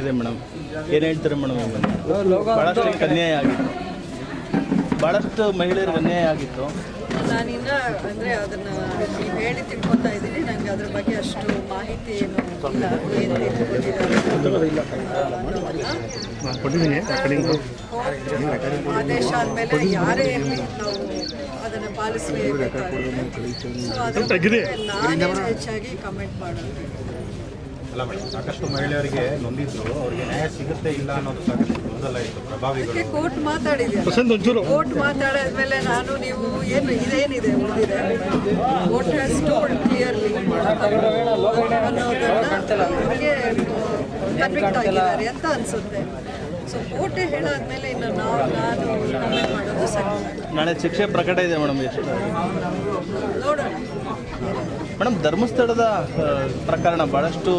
ಕೊಟ್ಟಿದೆ ಮೇಡಮ್. ಏನು ಹೇಳ್ತಾರೆ ಮೇಡಮ್? ಭಾಳಷ್ಟು ಅನ್ಯಾಯ ಆಗಿತ್ತು. ಭಾಳಷ್ಟು ಮಹಿಳೆಯರಿಗೆ ಅನ್ಯಾಯ ಆಗಿತ್ತು. ನಾನಿನ್ನ ಅಂದರೆ ಅದನ್ನು ನೀವು ಹೇಳಿ ತಿಳ್ಕೊತಾ ಇದ್ದೀನಿ. ನನಗೆ ಅದ್ರ ಬಗ್ಗೆ ಅಷ್ಟು ಮಾಹಿತಿ ಏನು ಆದೇಶ ಆದಮೇಲೆ ಯಾರೇ ಇರಲಿ ನಾವು ಅದನ್ನು ಪಾಲಿಸಲೇಬೇಕಾಗುತ್ತೆ ಸೊ ಅದ್ರ ಬಗ್ಗೆ ನಾನೇನು ಹೆಚ್ಚಾಗಿ ಕಮೆಂಟ್ ಮಾಡೋದು? ಅಲ್ಲ ಮೇಡಮ್ ಸಾಕಷ್ಟು ಮಹಿಳೆಯರಿಗೆ ನೊಂದಿದ್ರು. ಅವರಿಗೆ ನ್ಯಾಯ ಸಿಗುತ್ತೆ ಇಲ್ಲ ಅನ್ನೋದು ಸಾಕಷ್ಟು ಗೊಂದಲ ಇತ್ತು ಪ್ರಭಾವಿಗಳು. ಕೋರ್ಟ್ ಮಾತಾಡಿದೆ ಕೋರ್ಟ್ ಮಾತಾಡಿದ್ಮೇಲೆ ನಾನು ನೀವು ಏನು ಇದೇನಿದೆ ಉಳಿದಿದೆ? ಕೋರ್ಟ್ ಹ್ಯಾಸ್ ಟೋಲ್ಡ್ ಕ್ಲಿಯರ್ಲಿ ಅನ್ನೋದನ್ನ ಅವ್ರಿಗೆ ಕನ್ವಿಕ್ಟ್ ಆಗಿದ್ದಾರೆ ಅಂತ ಅನ್ಸುತ್ತೆ. ಸೊ ಕೋರ್ಟೇ ಹೇಳಾದ್ಮೇಲೆ ಇನ್ನು ನಾವು ನಾನು ಕಮೆಂಟ್ ಮಾಡೋದು ಸರಿ. ನಾಳೆ ಶಿಕ್ಷೆ ಪ್ರಕಟ ಇದೆ ಮೇಡಮ್ ಎಷ್ಟು ನೋಡೋಣ. ಮೇಡಮ್ ಧರ್ಮಸ್ಥಳದ ಪ್ರಕರಣ ಬಹಳಷ್ಟು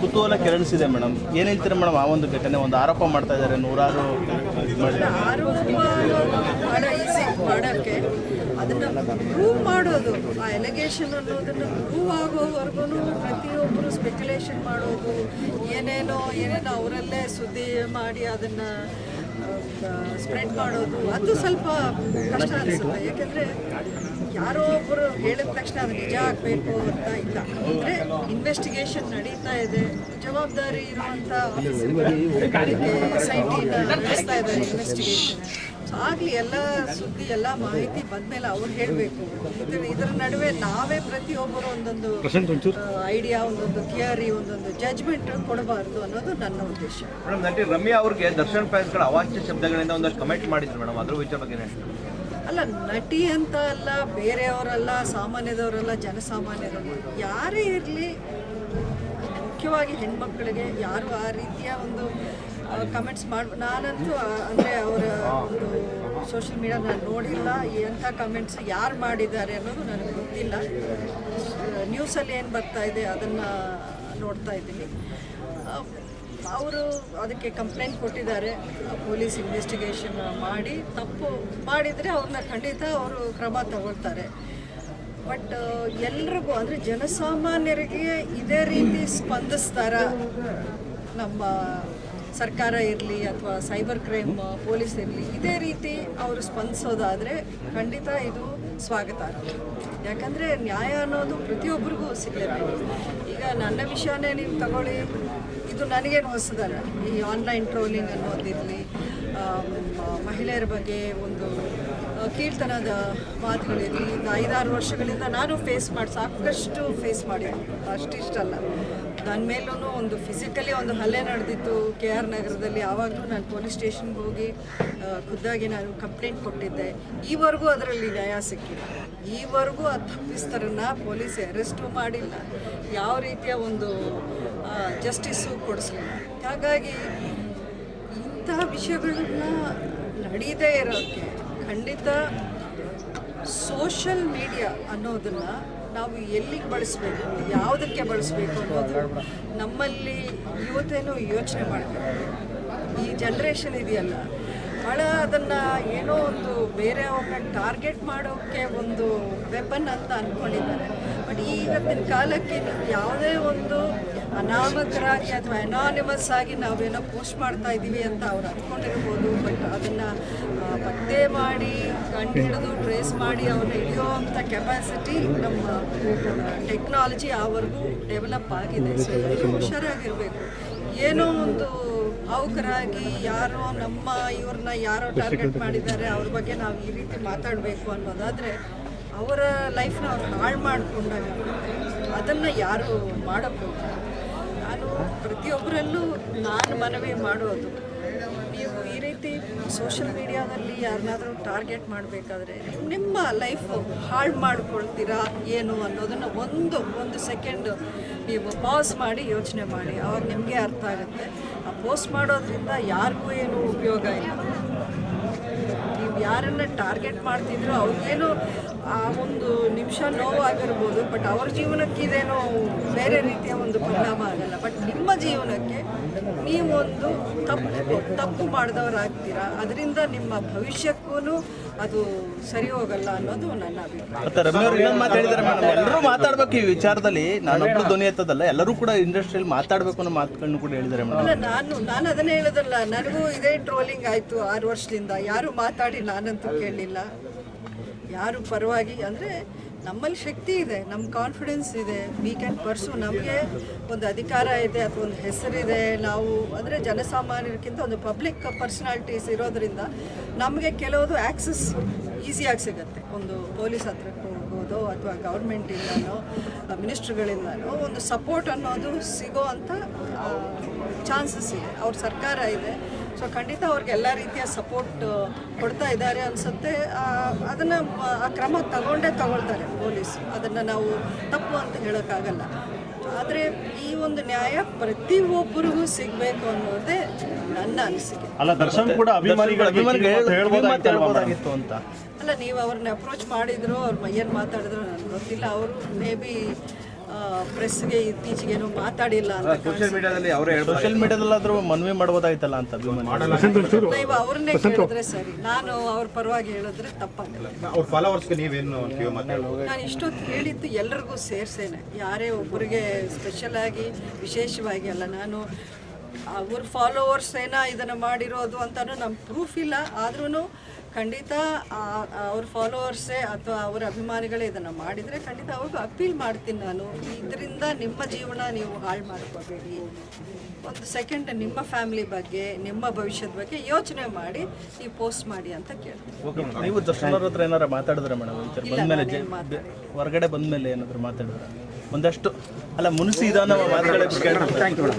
ಕುತೂಹಲ ಕೆರಳಿಸಿದೆ ಮೇಡಮ್ ಏನು ಹೇಳ್ತೀರಾ ಮೇಡಮ್ ಆ ಒಂದು ಘಟನೆ ಒಂದು ಆರೋಪ ಮಾಡ್ತಾ ಇದ್ದಾರೆ ನೂರಾರು ಮಾಡೋಕ್ಕೆ ಅದನ್ನು ಪ್ರೂವ್ ಮಾಡೋದು ಆ ಎಲಿಗೇಷನ್ ಅನ್ನೋದನ್ನು ಪ್ರೂವ್ ಆಗೋವರೆಗೂ ಪ್ರತಿಯೊಬ್ಬರು ಸ್ಪೆಕ್ಯುಲೇಷನ್ ಮಾಡೋದು ಏನೇನೋ ಏನೇನೋ ಅವರಲ್ಲೇ ಸುದ್ದಿ ಮಾಡಿ ಅದನ್ನು ಸ್ಪ್ರೆಡ್ ಮಾಡೋದು, ಅದು ಸ್ವಲ್ಪ ಕಷ್ಟ ಅನಿಸುತ್ತೆ. ಯಾಕೆಂದರೆ ಯಾರೋ ಒಬ್ಬರು ಹೇಳಿದ ತಕ್ಷಣ ಅದು ನಿಜ ಆಗಬೇಕು ಅಂತ ಇಲ್ಲ. ಅಂದರೆ ಇನ್ವೆಸ್ಟಿಗೇಷನ್ ನಡೀತಾ ಇದೆ. ಜವಾಬ್ದಾರಿ ಇರುವಂಥ ಸೈಟಿನ ನಡೆಸ್ತಾ ಇದ್ದಾರೆ ಇನ್ವೆಸ್ಟಿಗೇಷನ್ ಆಗಲಿ ಎಲ್ಲ ಸುದ್ದಿ ಎಲ್ಲ ಮಾಹಿತಿ ಬಂದಮೇಲೆ ಅವ್ರು ಹೇಳಬೇಕು. ಇದ್ರ ಇದರ ನಡುವೆ ನಾವೇ ಪ್ರತಿಯೊಬ್ಬರು ಒಂದೊಂದು ಐಡಿಯಾ ಒಂದೊಂದು ಥಿಯರಿ ಒಂದೊಂದು ಜಜ್ಮೆಂಟ್ ಕೊಡಬಾರ್ದು ಅನ್ನೋದು ನನ್ನ ಉದ್ದೇಶ. ಮೇಡಮ್ ನಟಿ ರಮ್ಯಾ ಅವ್ರಿಗೆ ದರ್ಶನ್ ಫ್ಯಾನ್ಸ್ಗಳ ಅವಾಚ್ಯ ಶಬ್ದಗಳಿಂದ ಒಂದಷ್ಟು ಕಮೆಂಟ್ ಮಾಡಿದ್ರು ಮೇಡಮ್ ಅದ್ರ ವಿಚಾರ ಬಗ್ಗೆ ಅಲ್ಲ ನಟಿ ಅಂತ ಅಲ್ಲ ಬೇರೆಯವರಲ್ಲ ಸಾಮಾನ್ಯದವರಲ್ಲ ಜನಸಾಮಾನ್ಯರಲ್ಲ ಯಾರೇ ಇರಲಿ ಮುಖ್ಯವಾಗಿ ಹೆಣ್ಮಕ್ಳಿಗೆ ಯಾರು ಆ ರೀತಿಯ ಒಂದು ಕಮೆಂಟ್ಸ್ ಮಾಡಿ, ನಾನಂತೂ ಅಂದರೆ ಅವರ ಒಂದು ಸೋಷಿಯಲ್ ಮೀಡಿಯಾ ನಾನು ನೋಡಿಲ್ಲ ಎಂಥ ಕಮೆಂಟ್ಸ್ ಯಾರು ಮಾಡಿದ್ದಾರೆ ಅನ್ನೋದು ನನಗೆ ಗೊತ್ತಿಲ್ಲ. ನ್ಯೂಸಲ್ಲಿ ಏನು ಬರ್ತಾ ಇದೆ ಅದನ್ನು ನೋಡ್ತಾ ಇದ್ದೀನಿ. ಅವರು ಅದಕ್ಕೆ ಕಂಪ್ಲೇಂಟ್ ಕೊಟ್ಟಿದ್ದಾರೆ. ಪೊಲೀಸ್ ಇನ್ವೆಸ್ಟಿಗೇಷನ್ ಮಾಡಿ, ತಪ್ಪು ಮಾಡಿದರೆ ಅವ್ರನ್ನ ಖಂಡಿತ ಅವರು ಕ್ರಮ ತಗೊಳ್ತಾರೆ. ಬಟ್, ಎಲ್ರಿಗೂ, ಅಂದರೆ ಜನಸಾಮಾನ್ಯರಿಗೆ ಇದೇ ರೀತಿ ಸ್ಪಂದಿಸ್ತಾರ ನಮ್ಮ ಸರ್ಕಾರ ಇರಲಿ ಅಥವಾ ಸೈಬರ್ ಕ್ರೈಮ್, ಪೊಲೀಸ್ ಇರಲಿ, ಇದೇ ರೀತಿ ಅವರು ಸ್ಪಂದಿಸೋದಾದರೆ ಖಂಡಿತ ಇದು ಸ್ವಾಗತಾರ್ಹ. ಯಾಕಂದರೆ ನ್ಯಾಯ ಅನ್ನೋದು ಪ್ರತಿಯೊಬ್ಬರಿಗೂ ಸಿಗಲೇಬೇಕು ಈಗ ನನ್ನ ವಿಷಯನೇ ನೀವು ತಗೊಳ್ಳಿ. ಇದು ನನಗೇನು ಹೊಸದಲ್ಲ. ಈ ಆನ್ಲೈನ್ ಟ್ರೋಲಿಂಗ್ ಅನ್ನೋದಿರಲಿ ಮಹಿಳೆಯರ ಬಗ್ಗೆ ಒಂದು ಕೀರ್ತನದ ಮಾತುಗಳಿರಲಿ ಐದಾರು ವರ್ಷಗಳಿಂದ ನಾನು ಫೇಸ್ ಮಾಡಿ, ಸಾಕಷ್ಟು ಫೇಸ್ ಮಾಡಿದ್ದೀನಿ. ಅಷ್ಟಿಷ್ಟಲ್ಲ. ನನ್ನ ಒಂದು ಫಿಸಿಕಲಿ ಒಂದು ಹಲ್ಲೆ ನಡೆದಿತ್ತು ಕೆ ಆರ್ ನಗರದಲ್ಲಿ. ಆವಾಗಲೂ ನಾನು ಪೊಲೀಸ್ ಸ್ಟೇಷನ್ಗೆ ಹೋಗಿ ಖುದ್ದಾಗಿ ನಾನು ಕಂಪ್ಲೇಂಟ್ ಕೊಟ್ಟಿದ್ದೆ. ಈವರೆಗೂ ಅದರಲ್ಲಿ ನ್ಯಾಯ ಸಿಕ್ಕಿಲ್ಲ. ಈವರೆಗೂ ಆ ತಪ್ಪಿಸ್ತರನ್ನ ಪೊಲೀಸ್ ಅರೆಸ್ಟು ಮಾಡಿಲ್ಲ. ಯಾವ ರೀತಿಯ ಒಂದು ಜಸ್ಟಿಸ್ಸು ಕೊಡಿಸಲಿಲ್ಲ. ಹಾಗಾಗಿ ಇಂತಹ ವಿಷಯಗಳನ್ನ ನಡೀದೇ ಇರೋಕ್ಕೆ ಖಂಡಿತ ಸೋಷಲ್ ಮೀಡಿಯಾ ಅನ್ನೋದನ್ನು ನಾವು ಎಲ್ಲಿಗೆ ಬಳಸಬೇಕು, ಯಾವುದಕ್ಕೆ ಬಳಸಬೇಕು ಅನ್ನೋದು ನಮ್ಮಲ್ಲಿ ಯುವತೆಯೂ ಯೋಚನೆ ಮಾಡಬೇಕು ಈ ಜನ್ರೇಷನ್ ಇದೆಯಲ್ಲ, ಬಹಳ ಅದನ್ನು ಏನೋ ಒಂದು ಬೇರೆ ಅವ್ರನ್ನ ಟಾರ್ಗೆಟ್ ಮಾಡೋಕ್ಕೆ ಒಂದು ವೆಪನ್ ಅಂತ ಅಂದ್ಕೊಂಡಿದ್ದಾರೆ ಬಟ್ ಇವತ್ತಿನ ಕಾಲಕ್ಕೆ ನೀವು ಯಾವುದೇ ಒಂದು ಅನಾಮಕರಾಗಿ ಅಥವಾ ಅನಾನಿಮಸ್ ಆಗಿ ನಾವೇನೋ ಪೋಸ್ಟ್ ಮಾಡ್ತಾ ಇದ್ದೀವಿ ಅಂತ ಅವ್ರು ಅಂದ್ಕೊಂಡಿರ್ಬೋದು ಬಟ್ ಅದನ್ನು ಪತ್ತೆ ಮಾಡಿ ಕಂಡು ಹಿಡಿದು ಟ್ರೇಸ್ ಮಾಡಿ ಅವ್ರನ್ನ ಹಿಡಿಯುವಂಥ ಕೆಪಾಸಿಟಿ ನಮ್ಮ ಟೆಕ್ನಾಲಜಿ ಆವರೆಗೂ ಡೆವಲಪ್ ಆಗಿದೆ. ಸೊ ಎಲ್ಲರೂ ಹುಷಾರಾಗಿರಬೇಕು. ಏನೋ ಒಂದು ಭಾವುಕರಾಗಿ ಯಾರೋ ನಮ್ಮ ಇವ್ರನ್ನ ಯಾರೋ ಟಾರ್ಗೆಟ್ ಮಾಡಿದ್ದಾರೆ ಅವ್ರ ಬಗ್ಗೆ ನಾವು ಈ ರೀತಿ ಮಾತಾಡಬೇಕು ಅನ್ನೋದಾದರೆ ಅವರ ಲೈಫ್ನ ಅವ್ರು ಹಾಳು ಮಾಡಿಕೊಂಡಾಗ ಅದನ್ನು ಯಾರು ಮಾಡೋಕ್ಕೆ ನಾನು ಪ್ರತಿಯೊಬ್ಬರಲ್ಲೂ ನಾನು ಮನವಿ ಮಾಡೋದು. ನೀವು ಈ ರೀತಿ ಸೋಷಿಯಲ್ ಮೀಡಿಯಾದಲ್ಲಿ ಯಾರನ್ನಾದರೂ ಟಾರ್ಗೆಟ್ ಮಾಡಬೇಕಾದ್ರೆ ನಿಮ್ಮ ಲೈಫ್ ಹಾಳು ಮಾಡ್ಕೊಳ್ತೀರಾ ಏನು ಅನ್ನೋದನ್ನು ಒಂದು ಒಂದು ಸೆಕೆಂಡ್ ನೀವು ಪಾಸ್ ಮಾಡಿ ಯೋಚನೆ ಮಾಡಿ. ಅವಾಗ ನಿಮಗೆ ಅರ್ಥ ಆಗುತ್ತೆ. ಆ ಪೋಸ್ಟ್ ಮಾಡೋದ್ರಿಂದ ಯಾರಿಗೂ ಏನೂ ಉಪಯೋಗ ಇಲ್ಲ. ನೀವು ಯಾರನ್ನ ಟಾರ್ಗೆಟ್ ಮಾಡ್ತಿದ್ರು ಅವ್ರಿಗೇನು ಆ ಒಂದು ನಿಮಿಷ ನೋವಾಗಿರ್ಬೋದು ಬಟ್ ಅವ್ರ ಜೀವನಕ್ಕೆ ಇದೇನೋ ಬೇರೆ ರೀತಿಯ ಒಂದು ಪರಿಣಾಮ ಆಗಲ್ಲ. ಬಟ್ ನಿಮ್ಮ ಜೀವನಕ್ಕೆ ನೀವೊಂದು ತಪ್ಪು ತಪ್ಪು ಮಾಡಿದವರಾಗ್ತೀರಾ? ಅದರಿಂದ ನಿಮ್ಮ ಭವಿಷ್ಯಕ್ಕೂ ಅದು ಸರಿ ಹೋಗಲ್ಲ ಅನ್ನೋದು ನನ್ನ ಅಭಿಪ್ರಾಯ. ಎಲ್ಲರೂ ಮಾತಾಡ್ಬೇಕು ಈ ವಿಚಾರದಲ್ಲಿ. ನಾನೊಬ್ರು ಧ್ವನಿ ಎತ್ತದಲ್ಲ ಎಲ್ಲರೂ ಕೂಡ ಇಂಡಸ್ಟ್ರಿಯಲ್ಲಿ ಮಾತಾಡ್ಬೇಕು ಅನ್ನೋ ಮಾತುಗಳನ್ನು ಕೂಡ ಹೇಳಿದ್ದಾರೆ ಮೇಡಮ್. ಅಲ್ಲ ನಾನು ನಾನು ಅದನ್ನೇ ಹೇಳೋದಲ್ಲ ನನಗೂ ಇದೇ ಟ್ರೋಲಿಂಗ್ ಆಯಿತು ಆರು ವರ್ಷದಿಂದ. ಯಾರು ಮಾತಾಡಿ ನಾನಂತೂ ಕೇಳಲಿಲ್ಲ. ಯಾರು ಪರವಾಗಿ ಅಂದರೆ ನಮ್ಮಲ್ಲಿ ಶಕ್ತಿ ಇದೆ ನಮ್ಮ ಕಾನ್ಫಿಡೆನ್ಸ್ ಇದೆ. ವಿ ಕ್ಯಾನ್ ಪರ್ಸು ನಮಗೆ ಒಂದು ಅಧಿಕಾರ ಇದೆ, ಅಥವಾ ಒಂದು ಹೆಸರಿದೆ. ನಾವು ಅಂದರೆ ಜನಸಾಮಾನ್ಯರಿಗಿಂತ ಒಂದು ಪಬ್ಲಿಕ್ ಪರ್ಸನಾಲಿಟೀಸ್ ಇರೋದರಿಂದ ನಮಗೆ ಕೆಲವೊಂದು ಆ್ಯಕ್ಸಸ್ ಈಸಿಯಾಗಿ ಸಿಗುತ್ತೆ. ಒಂದು ಪೊಲೀಸ್ ಹತ್ರಕ್ಕೆ ಹೋಗ್ಬೋದು, ಅಥವಾ ಗೌರ್ಮೆಂಟಿಂದನೋ ಮಿನಿಸ್ಟ್ರುಗಳಿಂದನೋ ಒಂದು ಸಪೋರ್ಟ್ ಅನ್ನೋದು ಸಿಗೋ ಅಂಥ ಚಾನ್ಸಸ್ ಇದೆ. ಅವ್ರ ಸರ್ಕಾರ ಇದೆ. ಸೊ ಖಂಡಿತ ಅವ್ರಿಗೆ ಎಲ್ಲ ರೀತಿಯ ಸಪೋರ್ಟ್ ಕೊಡ್ತಾ ಇದ್ದಾರೆ ಅನಿಸುತ್ತೆ. ಅದನ್ನು ಆ ಕ್ರಮ ತಗೊಂಡೇ ತಗೊಳ್ತಾರೆ ಪೊಲೀಸ್. ಅದನ್ನು ನಾವು ತಪ್ಪು ಅಂತ ಹೇಳೋಕ್ಕಾಗಲ್ಲ. ಆದರೆ ಈ ಒಂದು ನ್ಯಾಯ ಪ್ರತಿಯೊಬ್ಬರಿಗೂ ಸಿಗಬೇಕು ಅನ್ನೋದೇ ನನ್ನ ಅನಿಸಿಕೆ. ಅಲ್ಲ ದರ್ಶನ್ ಕೂಡ ಅಭಿಮಾನಿಗಳಿಗೆ ಅಂತ. ಅಲ್ಲ ನೀವು ಅವ್ರನ್ನ ಅಪ್ರೋಚ್ ಮಾಡಿದ್ರು ಅವ್ರ ಮೈಯಲ್ಲಿ ಮಾತಾಡಿದ್ರು ನನಗೆ ಗೊತ್ತಿಲ್ಲ. ಅವರು ಮೇ ಬಿ ಪ್ರೆಸ್ಗೆ ಇತ್ತೀಚೆಗೇನು ಮಾತಾಡಿಲ್ಲ ಅಂತ ಸೋಷಿಯಲ್ ಮೀಡಿಯಾದಲ್ಲಿ ಮೀಡಿಯಾದಲ್ಲಾದ್ರೂ ಮನವಿ ಮಾಡ್ಬೋದಾಗಿತ್ತಲ್ಲ ಅಂತ ನೀವು ಅವ್ರನ್ನೇ ಕೇಳಿದ್ರೆ ಸರಿ. ನಾನು ಅವ್ರ ಪರವಾಗಿ ಹೇಳಿದ್ರೆ ತಪ್ಪಾಗಲ್ಲ ಅವ್ರ ಫಾಲೋವರ್ಸ್ಗೆ ನೀವೇನು ಕಿವಿ ಮಾತಾಡೋದು ನಾನು ಇಷ್ಟೊತ್ತು ಹೇಳಿದ್ದು ಎಲ್ಲರಿಗೂ ಸೇರ್ಸೇನೆ. ಯಾರೇ ಒಬ್ಬರಿಗೆ ಸ್ಪೆಷಲ್ ಆಗಿ ವಿಶೇಷವಾಗಿ ಅಲ್ಲ ನಾನು ಅವ್ರ ಫಾಲೋವರ್ಸ್ ಏನ ಇದನ್ನು ಮಾಡಿರೋದು ಅಂತಲೂ ನಮ್ಮ ಪ್ರೂಫ್ ಇಲ್ಲ. ಆದ್ರೂ ಖಂಡಿತ ಅವ್ರ ಫಾಲೋವರ್ಸೇ ಅಥವಾ ಅವರ ಅಭಿಮಾನಿಗಳೇ ಇದನ್ನು ಮಾಡಿದರೆ ಖಂಡಿತ ಅವ್ರಿಗೂ ಅಪೀಲ್ ಮಾಡ್ತೀನಿ ನಾನು. ಇದರಿಂದ ನಿಮ್ಮ ಜೀವನ ನೀವು ಹಾಳು ಮಾಡ್ಕೋಬೇಡಿ. ಒಂದು ಸೆಕೆಂಡ್ ನಿಮ್ಮ ಫ್ಯಾಮಿಲಿ ಬಗ್ಗೆ ನಿಮ್ಮ ಭವಿಷ್ಯದ ಬಗ್ಗೆ ಯೋಚನೆ ಮಾಡಿ ನೀವು ಪೋಸ್ಟ್ ಮಾಡಿ ಅಂತ ಕೇಳ್ತೀನಿ. ನೀವು ದರ್ಶನ್ ಅವ್ರ ಹತ್ರ ಏನಾರ ಮಾತಾಡಿದ್ರೆ ಮೇಡಮ್ ಬಂದ್ಮೇಲೆ ಹೊರಗಡೆ ಬಂದ್ಮೇಲೆ ಏನಾದ್ರು ಮಾತಾಡಿದ್ರೆ? ಒಂದಷ್ಟು ಅಲ್ಲ ಮುನಿಸಿ ಇದಾನ ಮಾತುಗಳೇ ಕೇಳ್ತಾರೆ